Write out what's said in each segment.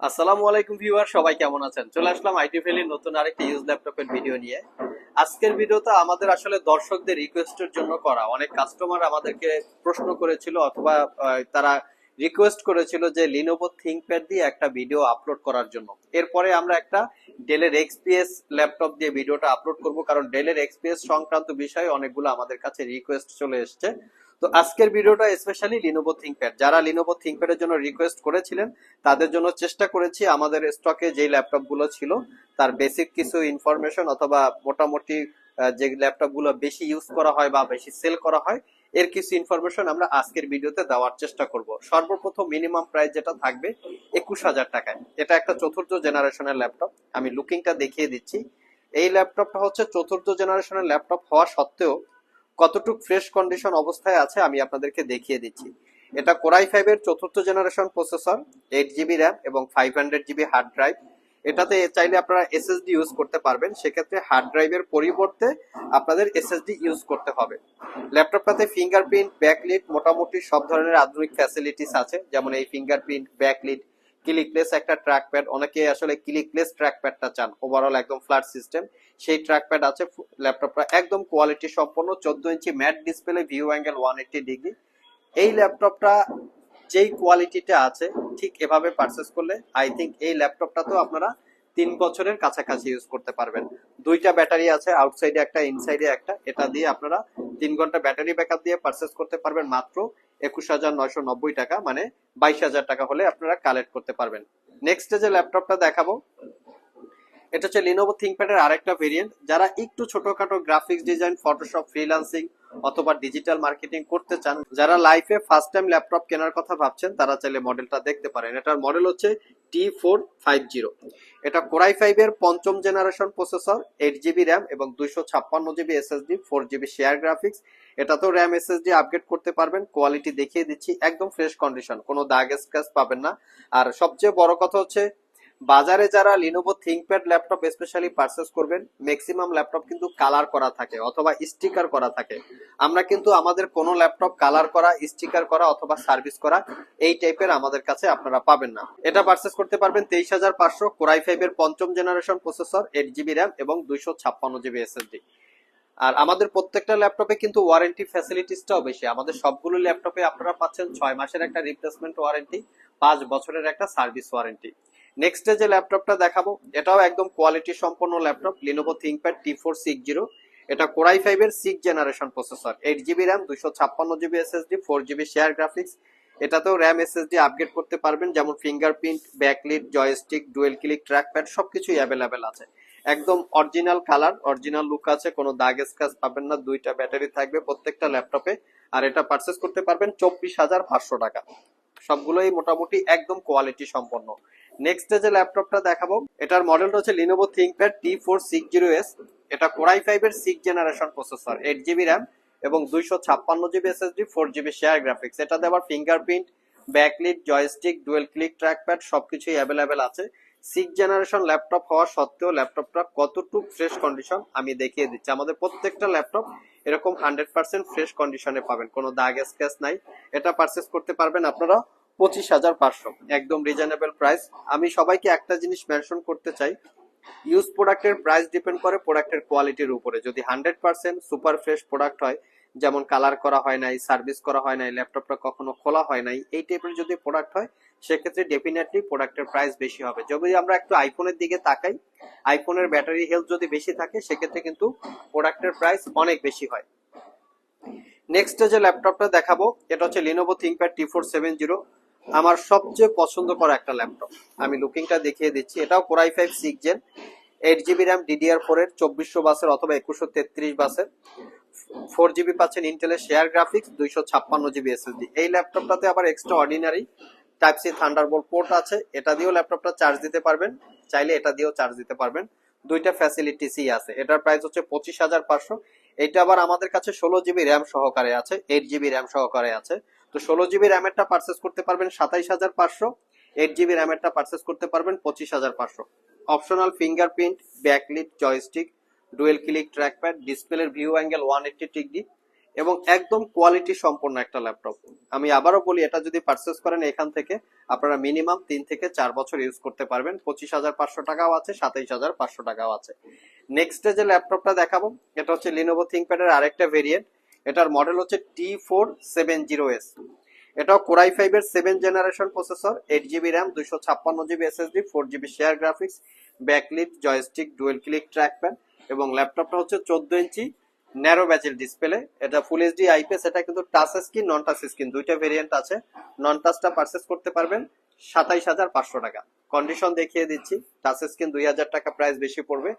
আসসালামু আলাইকুম ভিউয়ার, সবাই কেমন আছেন? চলে আসলাম আইটি ফেলির নতুন আরেকটি ইউজ ল্যাপটপের ভিডিও নিয়ে। আজকের ভিডিওটা আমাদের আসলে দর্শকদের রিকোয়েস্টের জন্য করা। অনেক কাস্টমার আমাদেরকে প্রশ্ন করেছিল অথবা তারা রিকোয়েস্ট করেছিল যে লিনোভো থিংকপ্যাড দিয়ে একটা ভিডিও আপলোড করার জন্য। এরপরে আমরা একটা ডেলের এক্সপিএস ল্যাপটপ দিয়ে ভিডিওটা আপলোড করব, কারণ ডেলের এক্সপিএস সংক্রান্ত বিষয়ে অনেকগুলো আমাদের কাছে রিকোয়েস্ট চলে এসেছে। তো আজকের ভিডিওটা স্পেশালি লিনোভো থিংকপ্যাড যারা লিনোভো থিংকপ্যাডের জন্য রিকোয়েস্ট করেছিলেন, তাদের জন্য চেষ্টা করেছি আমাদের স্টকে যে ল্যাপটপগুলো ছিল, তার বেসিক কিছু ইনফরমেশন অথবা মোটামুটি যে ল্যাপটপগুলো বেশি ইউজ করা হয় বা বেশি সেল করা হয়, এর কিছু ইনফরমেশন আমরা আজকের ভিডিওতে দেওয়ার চেষ্টা করব। সর্বপ্রথম মিনিমাম প্রাইস যেটা থাকবে একুশ হাজার টাকায়। এটা একটা চতুর্থ জেনারেশনের ল্যাপটপ আমি লুকিংটা দেখিয়ে দিচ্ছি। এই ল্যাপটপটা হচ্ছে চতুর্থ জেনারেশনের ল্যাপটপ হওয়া সত্ত্বেও কতটুক ফ্রেশ কন্ডিশন অবস্থায় আছে আমি আপনাদেরকে দেখিয়ে দিচ্ছি। এটা কোরাই ফাইভ এর চতুর্থ generation processor eight GB RAM এবং five hundred GB hard drive এটাতে চাইলে আপনারা এসএসডি ইউজ করতে পারবেন। সেক্ষেত্রে হার্ড ড্রাইভের পরিবর্তে আপনাদের এসএসডি ইউজ করতে হবে। ল্যাপটপটাতে ফিঙ্গারপ্রিন্ট ব্যাকলিট মোটামুটি সব ধরনের আধুনিক ফ্যাসিলিটিস আছে। যেমন এই ফিঙ্গারপ্রিন্ট ব্যাকলিট ক্লিকলেস একটা ট্র্যাক প্যাড অনেকে আসলে ক্লিকলেস ট্র্যাকপ্যাডটা চান ওভারঅল একদম ফ্ল্যাট সিস্টেম সেই ট্র্যাক প্যাড আছে ল্যাপটপটা একদম কোয়ালিটি সম্পন্ন, চোদ্দ ইঞ্চি matte display view angle one eighty degree এই ল্যাপটপটা যেই কোয়ালিটিটা আছে, ঠিক এভাবে পারচেস করলে আই থিঙ্ক এই ল্যাপটপটা তো আপনারা তিন বছরের কাছাকাছি ইউজ করতে পারবেন। দুইটা ব্যাটারি আছে আউটসাইডে একটা ইনসাইডে একটা। এটা দিয়ে আপনারা তিন ঘণ্টা ব্যাটারি ব্যাকআপ দিয়ে পারচেস করতে পারবেন মাত্র একুশ হাজার নয়শো নব্বই টাকা মানে বাইশ হাজার টাকা হলে আপনারা কালেক্ট করতে পারবেন। নেক্সট যে ল্যাপটপটা দেখাবো, এটা হচ্ছে লিনোভো থিংকপ্যাডের আরেকটা ভেরিয়েন্ট যারা একটু ছোটখাটো গ্রাফিক্স ডিজাইন ফটোশপ ফ্রিল্যান্সিং অথবা ডিজিটাল মার্কেটিং করতে চান, যারা লাইফে ফার্স্ট টাইম ল্যাপটপ কেনার কথা ভাবছেন, তারা চাইলে মডেলটা দেখতে পারেন। এটার মডেল হচ্ছে ফোর ফাইভ জিরো। এটা কোরাই ফাইভ এর পঞ্চম generation processor, eight GB RAM এবং দুইশো ছাপ্পান্ন GB SSD, four GB share graphics এটা তো র্যাম এসএসডি আপগ্রেড করতে পারবেন কোয়ালিটি দেখিয়ে দিচ্ছি, একদম ফ্রেশ কন্ডিশন কোনো দাগ স্ক্র্যাচ পাবেন না। আর সবচেয়ে বড় কথা হচ্ছে বাজারে যারা Lenovo ThinkPad laptop specially purchase করবেন ম্যাক্সিমাম ল্যাপটপ কিন্তু কালার করা থাকে অথবা স্টিকার করা থাকে। আমরা কিন্তু আমাদের কোনো ল্যাপটপ কালার করা স্টিকার করা অথবা সার্ভিস করা, এই টাইপের আমাদের কাছে আপনারা পাবেন না। এটা পারচেস করতে পারবেন তেইশ হাজার পাঁচশো কোরাই ফাইভ এর পঞ্চম generation processor eight GB RAM এবং দুইশো ছাপ্পান্ন জিবি এসএসডি আর আমাদের প্রত্যেকটা ল্যাপটপে কিন্তু ওয়ারেন্টি ফ্যাসিলিটিসটাও বেশি। আমাদের সবগুলো ল্যাপটপে আপনারা পাচ্ছেন ছয় মাসের একটা রিপ্লেসমেন্ট ওয়ারেন্টি পাঁচ বছরের একটা সার্ভিস ওয়ারেন্টি নেক্সট যে ল্যাপটপটা দেখাবো, এটাও একদম কোয়ালিটি সম্পন্ন laptop Lenovo ThinkPad T four six zero এটা কোরাই ফাইভ এর six generation processor eight GB RAM দুইশো ছাপ্পান্ন GB SSD four GB share graphics এটাতেও র্যাম এসএসডি আপগ্রেড করতে পারবেন, যেমন fingerprint backlit joystick dual click trackpad সবকিছুই অ্যাভেলেবেল আছে। একদম অরিজিনাল কালার অরিজিনাল লুক আছে, কোনো দাগ স্ক্র্যাচ পাবেন না, দুইটা ব্যাটারি থাকবে প্রত্যেকটা ল্যাপটপে আর এটা পারচেস করতে পারবেন চব্বিশ হাজার পাঁচশো টাকা। সবগুলোই মোটামুটি একদম কোয়ালিটি সম্পন্ন। নেক্সট যে ল্যাপটপটা দেখাবো, এটার মডেলটা হচ্ছে Lenovo ThinkPad T four six zero S এটা কোরাই ফাইভ এর six generation processor eight GB RAM এবং দুইশো ছাপ্পান্ন GB SSD four GB share graphics এটাতে আবার fingerprint backlit joystick dual click trackpad সবকিছুই অ্যাভেলেবেল আছে। সিক্স জেনারেশন ল্যাপটপ হওয়া সত্ত্বেও ল্যাপটপটা কতটুকু ফ্রেশ কন্ডিশন আমি দেখিয়ে দিচ্ছি। আমাদের প্রত্যেকটা ল্যাপটপ এরকম হান্ড্রেড পার্সেন্ট ফ্রেশ কন্ডিশনে পাবেন, কোনো দাগ স্ক্র্যাচ নাই। এটা পারচেস করতে পারবেন আপনারা পঁচিশ হাজার পাঁচশো। একদম রিজনেবল প্রাইস আমি সবাইকে একটা জিনিস মেনশন করতে চাই। ইউজ প্রোডাক্টের প্রাইস ডিপেন্ড করে প্রোডাক্টের কোয়ালিটির উপরে। যদি hundred percent super fresh product হয়, যেমন কালার করা হয় নাই সার্ভিস করা হয় নাই ল্যাপটপটা কখনো খোলা হয় নাই, এই টাইপের যদি প্রোডাক্ট হয়, সেক্ষেত্রে ডেফিনেটলি প্রোডাক্টের প্রাইস বেশি হবে। যদি আমরা একটু আইফোনের দিকে তাকাই আইফোনের ব্যাটারি হেলথ যদি বেশি থাকে, সেক্ষেত্রে কিন্তু প্রোডাক্টের প্রাইস অনেক বেশি হয়। নেক্সট যে ল্যাপটপটা দেখাবো, এটা হচ্ছে Lenovo ThinkPad T four seven zero আমার সবচেয়ে পছন্দ করা একটা ল্যাপটপ। আমি লুকিংটা দেখিয়ে দিচ্ছি। এটাও core i five six gen eight GB RAM DDR four এর, চব্বিশশো বাসের অথবা একুশশো তেত্রিশ বাসের। ফোর জিবি পাচ্ছেন ইন্টেলের শেয়ার গ্রাফিক্স দুইশো ছাপ্পান্ন জিবি এসএসডি এই ল্যাপটপটাতে আবার extraordinary type C thunder Thunderbolt port আছে। এটা দিয়েও ল্যাপটপটা চার্জ দিতে পারবেন। চাইলে এটা দিয়েও চার্জ দিতে পারবেন। দুইটা ফ্যাসিলিটিসই আছে। এটার প্রাইস হচ্ছে পঁচিশ হাজার পাঁচশো। এটা আবার আমাদের কাছে ষোলো জিবি র্যাম সহকারে আছে এইট জিবি র্যাম সহকারে আছে। তো ষোলো জিবি র্যামেরটা পারচেস করতে পারবেন সাতাইশ হাজার পাঁচশো এইট জিবি র্যামেরটা পারচেস করতে পারবেন পঁচিশ হাজার পাঁচশো। Optional fingerprint backlit joystick dual click trackpad ডিসপ্লের view angle one eighty degree এবং একদম কোয়ালিটি সম্পন্ন একটা ল্যাপটপ আমি আবারও বলি, এটা যদি পারচেস করেন এখান থেকে, আপনারা মিনিমাম তিন থেকে চার বছর ইউজ করতে পারবেন। পঁচিশ হাজার পাঁচশো টাকাও আছে, সাতাইশ হাজার পাঁচশো টাকাও আছে। নেক্সট যে ল্যাপটপটা দেখাবো, এটা হচ্ছে লিনোভো থিঙ্কপ্যাডের আরেকটা ভেরিয়েন্ট এটার মডেল হচ্ছে T four seven zero S এটাও কোরাই ফাইভের seven generation processor eight GB RAM দুইশো ছাপ্পান্ন GB SSD four GB share graphics backlit joystick dual click trackpad এবং ল্যাপটপটা হচ্ছে চোদ্দ ইঞ্চি ন্যারো ব্যাচের ডিসপ্লে এটা ফুল এইচডি আইপিএস এটা কিন্তু touch screen non touch screen দুইটা ভেরিয়েন্ট আছে। নন টাচটা পারচেস করতে পারবেন সাতাইশ হাজার পাঁচশো টাকা। কন্ডিশন দেখিয়ে দিচ্ছি টাচ স্ক্রিন দুই হাজার টাকা প্রাইস বেশি পড়বে।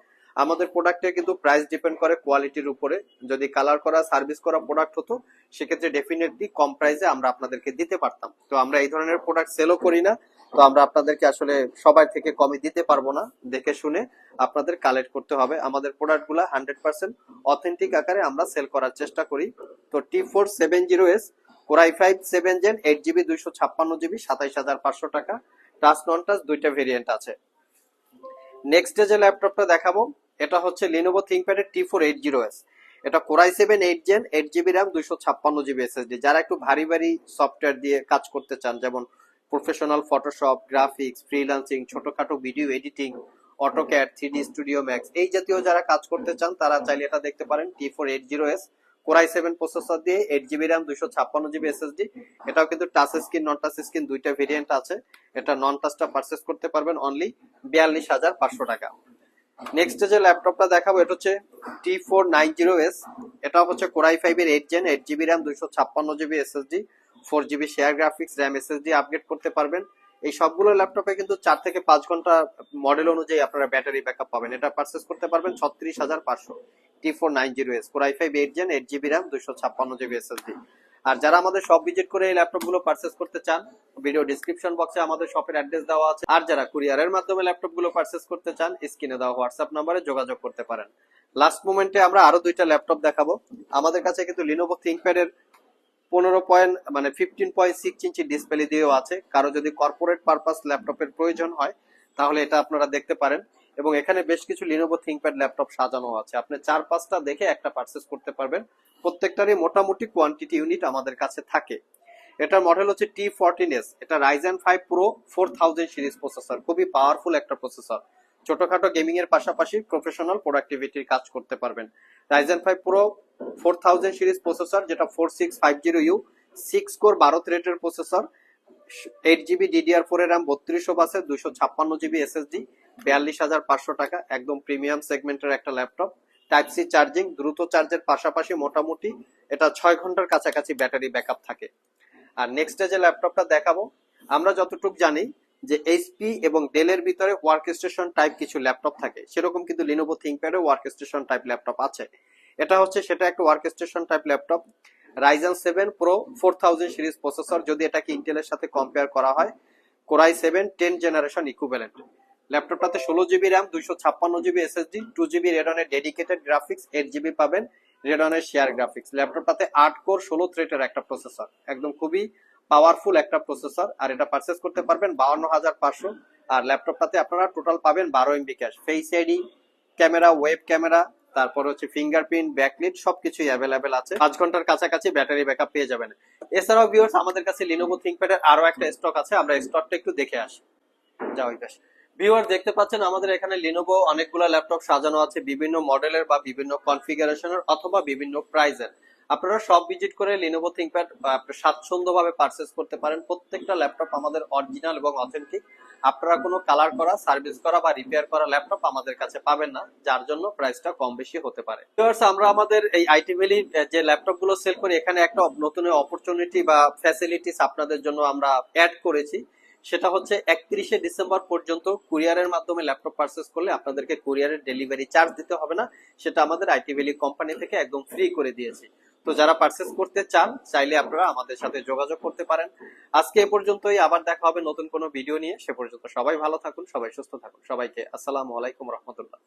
আমাদের প্রোডাক্টের কিন্তু প্রাইস ডিপেন্ড করে কোয়ালিটির উপরে। যদি কালার করা সার্ভিস করা প্রোডাক্ট হতো, সেক্ষেত্রে ডেফিনেটলি কম প্রাইসে আমরা আপনাদেরকে দিতে পারতাম। তো আমরা এই ধরনের প্রোডাক্ট সেলও করি না। তো আমরা আপনাদেরকে আসলে সবাই থেকে কমে দিতে পারব না। দেখে শুনে আপনাদের কালেক্ট করতে হবে। আমাদের প্রোডাক্টগুলো হান্ড্রেড পার্সেন্ট অথেন্টিক আকারে আমরা সেল করার চেষ্টা করি। তো T four seven zero S core i five seven gen eight GB দুইশো ছাপ্পান্ন জিবি সাতাইশ হাজার পাঁচশো টাকা। টাচ নন টাচ দুইটা ভেরিয়েন্ট আছে। নেক্সট যে ল্যাপটপটা দেখাবো এটা হচ্ছে Lenovo থিঙ্কপ্যাডের T four eight zero S এটা core i seven eight gen eight GB RAM দুইশো ছাপ্পান্ন জিবি এসএসডি যারা একটু ভারী ভারী সফটওয়্যার দিয়ে কাজ করতে চান, যেমন প্রফেশনাল ফটোশপ গ্রাফিক্স ফ্রিল্যান্সিং ছোটখাটো video editing AutoCAD three D studio max এই জাতীয় যারা কাজ করতে চান, তারা চাইলে এটা দেখতে পারেন T four eight zero S core i seven processor দিয়ে এইট জিবি র্যাম দুইশো ছাপ্পান্ন জিবি এসএসডি এটাও কিন্তু touch screen non touch screen দুইটা ভেরিয়েন্ট আছে। এটা নন টাচটা পারচেস করতে পারবেন অনলি বিয়াল্লিশ হাজার পাঁচশো টাকা। নেক্সট যে ল্যাপটপটা দেখাবো, এটা হচ্ছে T four nine zero S এটা হচ্ছে কোরাই ফাইভ এর eight gen eight GB RAM দুইশো ছাপ্পান্ন GB SSD four GB share graphics RAM SSD upgrade করতে পারবেন। এই সবগুলো ল্যাপটপে কিন্তু চার থেকে পাঁচ ঘণ্টা মডেল অনুযায়ী আপনারা ব্যাটারি ব্যাকআপ পাবেন। এটা পারচেস করতে পারবেন ছত্রিশ হাজার পাঁচশো T four nine zero S core i five eight gen eight GB RAM দুইশো ছাপ্পান্ন জিবি এসএসডি আর যারা আমাদের শপ ভিজিট করে এই ল্যাপটপগুলো পারচেস করতে চান ভিডিও ডিসক্রিপশন বক্সে আমাদের শপের অ্যাড্রেস দেওয়া আছে। আর যারা কুরিয়ারের মাধ্যমে ল্যাপটপগুলো পারচেস করতে চান স্ক্রিনে দেওয়া হোয়াটসঅ্যাপ নাম্বারে যোগাযোগ করতে পারেন। লাস্ট মোমেন্টে আমরা আরও দুইটা ল্যাপটপ দেখাবো। আমাদের কাছে কিন্তু লিনোভো থিঙ্কপ্যাড এর পনেরো পয়েন্ট মানে fifteen point six inch display দিয়েও আছে। কারও যদি কর্পোরেট পারপাস ল্যাপটপের প্রয়োজন হয়, তাহলে এটা আপনারা দেখতে পারেন। এবং এখানে বেশ কিছু লিনোভো থিঙ্কপ্যাড ল্যাপটপ সাজানো আছে। আপনি চার পাঁচটা দেখে একটা পারচেস করতে পারবেন। প্রত্যেকটারই মোটামুটি কোয়ান্টিটি ইউনিট আমাদের কাছে থাকে। এটার মডেল হচ্ছে টি ফোরটিন এস এটা Ryzen five pro four thousand series processor খুবই পাওয়ারফুল একটা প্রসেসর ছোটখাটো গেমিং এর পাশাপাশি প্রফেশনাল প্রোডাক্টিভিটির কাজ করতে পারবেন। Ryzen five pro four thousand series processor যেটা four six five zero U six core বারো থ্রেডের processor eight GB DDR four এর র্যাম বত্রিশশো বাসে দুইশো ছাপ্পান্ন জিবি এসএসডি বিয়াল্লিশ হাজার পাঁচশো টাকা, একদম প্রিমিয়াম সেগমেন্টের একটা ল্যাপটপ টাইপ সি চার্জিং দ্রুত চার্জের পাশাপাশি মোটামুটি এটা ছয় ঘণ্টার কাছাকাছি ব্যাটারি ব্যাকআপ থাকে। আর নেক্সট যে ল্যাপটপটা দেখাবো। আমরা যতটুকু জানি যে এইচপি এবং ডেলের ভিতরে ওয়ার্ক স্টেশন টাইপ কিছু ল্যাপটপ থাকে। সেরকম কিন্তু লিনোভো থিঙ্কপ্যাডে ওয়ার্ক স্টেশন টাইপ ল্যাপটপ আছে। এটা হচ্ছে সেটা একটা workstation type laptop Ryzen seven pro four thousand series processor যদি এটাকে ইন্টেলের সাথে কম্পেয়ার করা হয় core i seven ten generation equivalent ল্যাপটপটাতে ষোলো জিবি র্যাম দুইশো ছাপ্পান্ন জিবি এসএসডি টু জিবি রেডনের ডেডিকেটেড গ্রাফিক্স এইট জিবি পাবেন রেডনের শেয়ার গ্রাফিক্স ল্যাপটপটাতে আট কোর ষোলো থ্রেটের একটা প্রসেসর একদম খুবই পাওয়ারফুল একটা প্রসেসর আর এটা পারচেস করতে পারবেন বাউন্ন হাজার পাঁচশো। আর ল্যাপটপটাতে আপনারা টোটাল পাবেন বারো MB cache face ID camera web camera তারপর হচ্ছে ফিঙ্গারপ্রিন্ট ব্যাকলিট সবকিছুই অ্যাভেলেবেল আছে। পাঁচ ঘণ্টার কাছাকাছি ব্যাটারি ব্যাকআপ পেয়ে যাবেন। এছাড়াও ভিউয়ার্স আমাদের কাছে লিনোভো থিঙ্কপ্যাডের আরও একটা স্টক আছে, আমরা স্টকটা একটু দেখে আসি। যাও বেশ। ভিউয়ার দেখতে পাচ্ছেন আমাদের এখানে লিনোভো অনেকগুলো ল্যাপটপ সাজানো আছে বিভিন্ন মডেলের বা বিভিন্ন কনফিগারেশনের অথবা বিভিন্ন প্রাইজের আপনারা সব ভিজিট করে লিনোভো থিঙ্কপ্যাড স্বাচ্ছন্দ্যভাবে পারচেস করতে পারেন। প্রত্যেকটা ল্যাপটপ আমাদের অরিজিনাল এবং অথেন্টিক আপনারা কোনো কালার করা সার্ভিস করা বা রিপেয়ার করা ল্যাপটপ আমাদের কাছে পাবেন না, যার জন্য প্রাইসটা কম বেশি হতে পারে। আমরা আমাদের এই আইটি ভ্যালি যে ল্যাপটপগুলো সেল করি, এখানে একটা নতুন অপরচুনিটি বা ফ্যাসিলিটিস আপনাদের জন্য আমরা অ্যাড করেছি। সেটা হচ্ছে একত্রিশে ডিসেম্বর পর্যন্ত কুরিয়ারের মাধ্যমে ল্যাপটপ পারচেস করলে আপনাদেরকে কুরিয়ারের ডেলিভারি চার্জ দিতে হবে না। সেটা আমাদের আইটি ভ্যালি কোম্পানি থেকে একদম ফ্রি করে দিয়েছি। তো যারা পারচেস করতে চান, চাইলে আপনারা আমাদের সাথে যোগাযোগ করতে পারেন। আজকে এ পর্যন্তই, আবার দেখা হবে নতুন কোনো ভিডিও নিয়ে। সে পর্যন্ত সবাই ভালো থাকুন, সবাই সুস্থ থাকুন। সবাইকে আসসালামু আলাইকুম রহমতুল্লাহ।